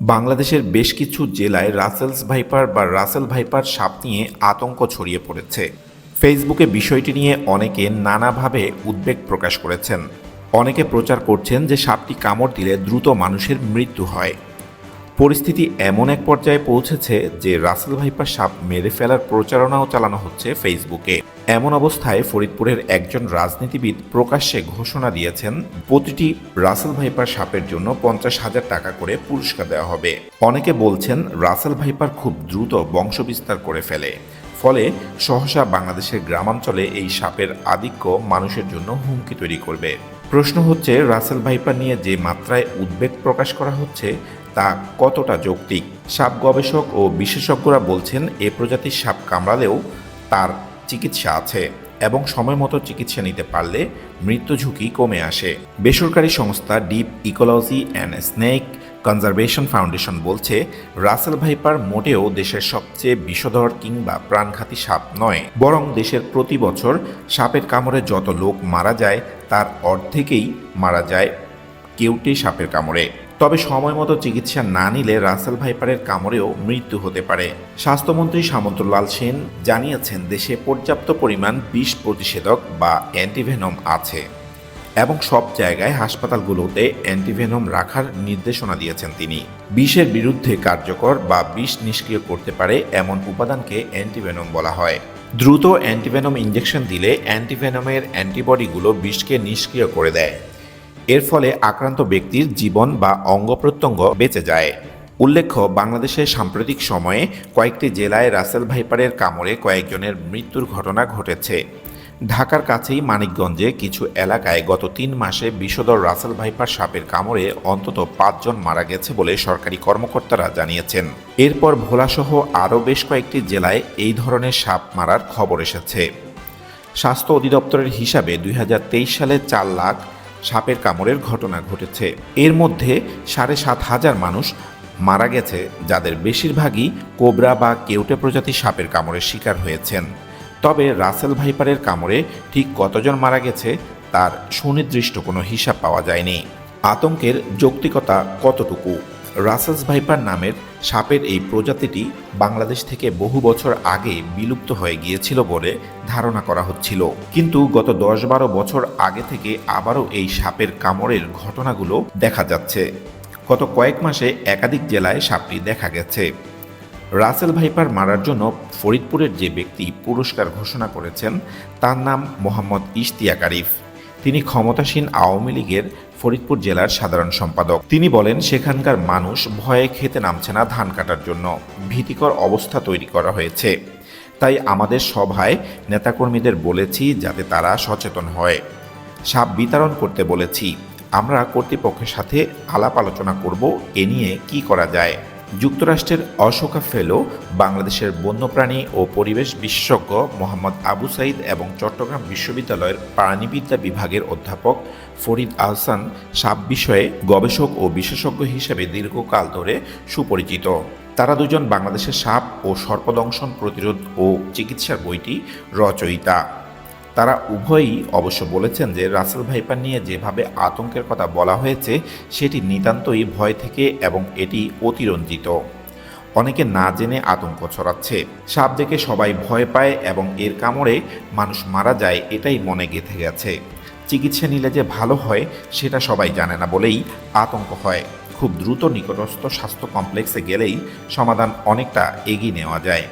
বাংলাদেশের বেশ কিছু জেলায় রাসেলস ভাইপার বা রাসেল ভাইপার সাপ নিয়ে আতঙ্ক ছড়িয়ে পড়েছে। ফেসবুকে বিষয়টি নিয়ে অনেকে নানাভাবে উদ্বেগ প্রকাশ করেছেন। অনেকে প্রচার করছেন যে সাপটি কামড় দিলে দ্রুত মানুষের মৃত্যু হয়। পরিস্থিতি এমন এক পর্যায়ে পৌঁছেছে যে রাসেল ভাইপার সাপ মেরে ফেলার প্রচারণাও চালানো হচ্ছে ফেসবুকে। এমন অবস্থায় ফরিদপুরের একজন রাজনীতিবিদ প্রকাশ্যে ঘোষণা দিয়েছেন, প্রতিটি রাসেল ভাইপার সাপের জন্য পঞ্চাশ হাজার টাকা করে পুরস্কার দেওয়া হবে। অনেকে বলছেন, রাসেল ভাইপার খুব দ্রুত বংশবিস্তার করে ফেলে। ফলে সহসা বাংলাদেশের গ্রামাঞ্চলে এই সাপের আধিক্য মানুষের জন্য হুমকি তৈরি করবে। প্রশ্ন হচ্ছে, রাসেল ভাইপার নিয়ে যে মাত্রায় উদ্বেগ প্রকাশ করা হচ্ছে, তা কতটা যৌক্তিক? সাপ গবেষক ও বিশেষজ্ঞরা বলছেন, এ প্রজাতির সাপ কামড়ালেও তার চিকিৎসা আছে এবং সময় মতো চিকিৎসা নিতে পারলে মৃত্যু ঝুঁকি কমে আসে। বেসরকারি সংস্থা deep ecology and snake conservation foundation বলছে, রাসেল ভাইপার মোটেও দেশের সবচেয়ে বিষধর কিংবা প্রাণঘাতী সাপ নয়, বরং দেশের প্রতি বছর সাপের কামড়ে যত লোক মারা যায়, তার অর্ধেকেই মারা যায় কেউটে সাপের কামড়ে। তবে সময় মতো চিকিৎসা না নিলে রাসেল ভাইপারের কামড়েও মৃত্যু হতে পারে। স্বাস্থ্যমন্ত্রী সামন্তলাল সেন জানিয়েছেন, দেশে পর্যাপ্ত পরিমাণ বিষ প্রতিষেধক বা অ্যান্টিভেনম আছে এবং সব জায়গায় হাসপাতালগুলোতে অ্যান্টিভেনম রাখার নির্দেশনা দিয়েছেন তিনি। বিষের বিরুদ্ধে কার্যকর বা বিষ নিষ্ক্রিয় করতে পারে এমন উপাদানকে অ্যান্টিভেনম বলা হয়। দ্রুত অ্যান্টিভেনম ইঞ্জেকশন দিলে অ্যান্টিভেনমের অ্যান্টিবডিগুলো বিষকে নিষ্ক্রিয় করে দেয়। এর ফলে আক্রান্ত ব্যক্তির জীবন বা অঙ্গ প্রত্যঙ্গ বেঁচে যায়। উল্লেখ্য বাংলাদেশের সাম্প্রতিক সময়ে কয়েকটি জেলায় রাসেল ভাইপারের কামড়ে কয়েকজনের মৃত্যুর ঘটনা ঘটেছে। ঢাকার কাছেই মানিকগঞ্জে কিছু এলাকায় গত তিন মাসে বিষধর রাসেল ভাইপার সাপের কামড়ে অন্তত পাঁচজন মারা গেছে বলে সরকারি কর্মকর্তারা জানিয়েছেন। এরপর ভোলাসহ আরও বেশ কয়েকটি জেলায় এই ধরনের সাপ মারার খবর এসেছে। স্বাস্থ্য অধিদপ্তরের হিসাবে দুই হাজার তেইশ সালে চার লাখ সাপের কামড়ের ঘটনা ঘটেছে। এর মধ্যে সাড়ে সাত হাজার মানুষ মারা গেছে, যাদের বেশিরভাগই কোবরা বা কেউটে প্রজাতির সাপের কামড়ের শিকার হয়েছেন। তবে রাসেল ভাইপারের কামড়ে ঠিক কতজন মারা গেছে, তার সুনির্দিষ্ট কোনো হিসাব পাওয়া যায়নি। আতঙ্কের যৌক্তিকতা কতটুকু? রাসেলস ভাইপার নামের সাপের এই প্রজাতিটি বাংলাদেশ থেকে বহু বছর আগে বিলুপ্ত হয়ে গিয়েছিল বলে ধারণা করা হচ্ছিল। কিন্তু গত দশ বারো বছর আগে থেকে আবারও এই সাপের কামড়ের ঘটনাগুলো দেখা যাচ্ছে। গত কয়েক মাসে একাধিক জেলায় সাপটি দেখা গেছে। রাসেল ভাইপার মারার জন্য ফরিদপুরের যে ব্যক্তি পুরস্কার ঘোষণা করেছেন, তার নাম মোহাম্মদ ইশতিয়াক আরিফ। তিনি ক্ষমতাসীন আওয়ামী লীগের ফরিদপুর জেলার সাধারণ সম্পাদক। তিনি বলেন, সেখানকার মানুষ ভয়ে খেতে নামছে না ধান কাটার জন্য। ভীতিকর অবস্থা তৈরি করা হয়েছে। তাই আমাদের সভায় নেতাকর্মীদের বলেছি যাতে তারা সচেতন হয়। সাপ বিতরণ করতে বলেছি। আমরা কর্তৃপক্ষের সাথে আলাপ আলোচনা করব। এ নিয়ে কি করা যায়? যুক্তরাষ্ট্রের অশোকা ফেলো, বাংলাদেশের বন্যপ্রাণী ও পরিবেশ বিশেষজ্ঞ মোহাম্মদ আবু সাইদ এবং চট্টগ্রাম বিশ্ববিদ্যালয়ের প্রাণীবিদ্যা বিভাগের অধ্যাপক ফরিদ আহসান সাপ বিষয়ে গবেষক ও বিশেষজ্ঞ হিসেবে দীর্ঘকাল ধরে সুপরিচিত। তারা দুজন বাংলাদেশের সাপ ও সর্পদংশন প্রতিরোধ ও চিকিৎসার বইটি রচয়িতা। তারা উভয়ই অবশ্য বলেছেন যে রাসেল ভাইপার নিয়ে যেভাবে আতঙ্কের কথা বলা হয়েছে, সেটি নিতান্তই ভয় থেকে এবং এটি অতিরঞ্জিত। অনেকে না জেনে আতঙ্ক ছড়াচ্ছে। সাপ দেখে সবাই ভয় পায় এবং এর কামড়ে মানুষ মারা যায় এটাই মনে গেঁথে গেছে। চিকিৎসা নিলে যে ভালো হয়, সেটা সবাই জানে না বলেই আতঙ্ক হয়। খুব দ্রুত নিকটস্থ স্বাস্থ্য কমপ্লেক্সে গেলেই সমাধান অনেকটা এগিয়ে নেওয়া যায়।